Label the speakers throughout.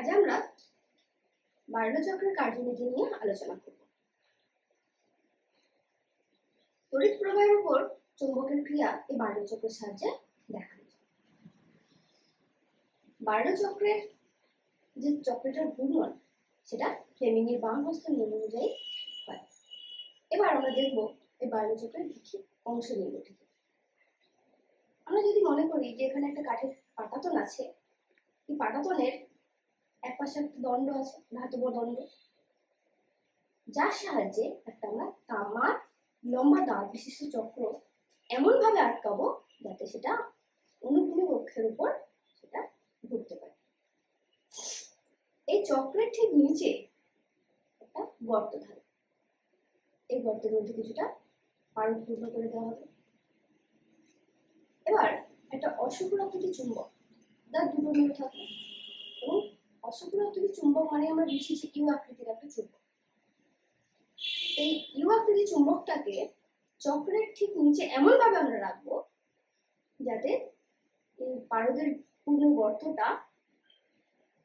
Speaker 1: আজ আমরা বার্লো চক্রের কার্যনীতি নিয়ে আলোচনা করব। তড়িৎ প্রবাহের উপর চুম্বকের ক্রিয়া এই বার্লো চক্রের সাহায্যে দেখানো যায়। বার্লো চক্রের যে চক্রটার ঘূর্ণন সেটা ফ্লেমিংয়ের বাম হস্ত নিয়ম অনুযায়ী হয়। এবার আমরা দেখব এই বার্লো চক্রের কি কি অংশ নিয়ে গঠিত। আমরা যদি মনে করি যে এখানে একটা কাঠের পাটাতন আছে, এই পাটাতনের এক পাশে একটা দণ্ড আছে, ধাতব দণ্ড। যার সাহায্যে একটা আমরা তামার লম্বা দাঁত বিশিষ্ট চক্র এমন ভাবে আটকাবো যাতে সেটা অনুভূমিক অক্ষের উপর সেটা ঘুরতে পারে। এই চক্রের ঠিক নিচে একটা গর্ত থাকে। এই গর্তের মধ্যে কিছুটা পারদ করে দেওয়া হবে। এবার একটা আকৃতি চুম্বক যার দুটো অশুভর আকৃতি চুম্বক মানে আমরা বুঝেছি ইউ আকৃতির একটা চুম্বক। এই ইউ আকৃতি চুম্বকটাকে চক্রের ঠিক নিচে এমন ভাবে আমরা রাখব যাতে এই পারদের পূর্ণ গর্তটা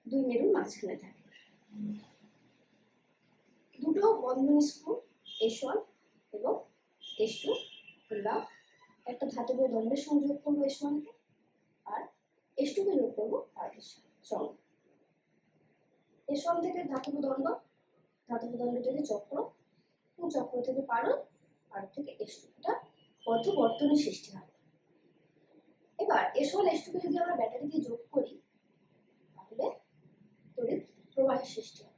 Speaker 1: দুই মেরুর মাঝখানে থাকে। দুটো বন্ধনী স্ক্রু এস ওয়ান এবং এস টু আমরা একটা ধাতব দণ্ডের সংযোগ করব এস ওয়ানকে আর এস টুকে যোগ করব পারদের সঙ্গে। এস ওয়ান থেকে ধাতব দণ্ড ধাতব দণ্ড থেকে চক্র চক্র থেকে পারদ পারদ থেকে এসটুকুটা পথ বর্তনের সৃষ্টি হয়। এবার এসল এসটুকু এস যদি আমরা ব্যাটারি দিয়ে যোগ করি, তাহলে তড়িৎ প্রবাহের সৃষ্টি হবে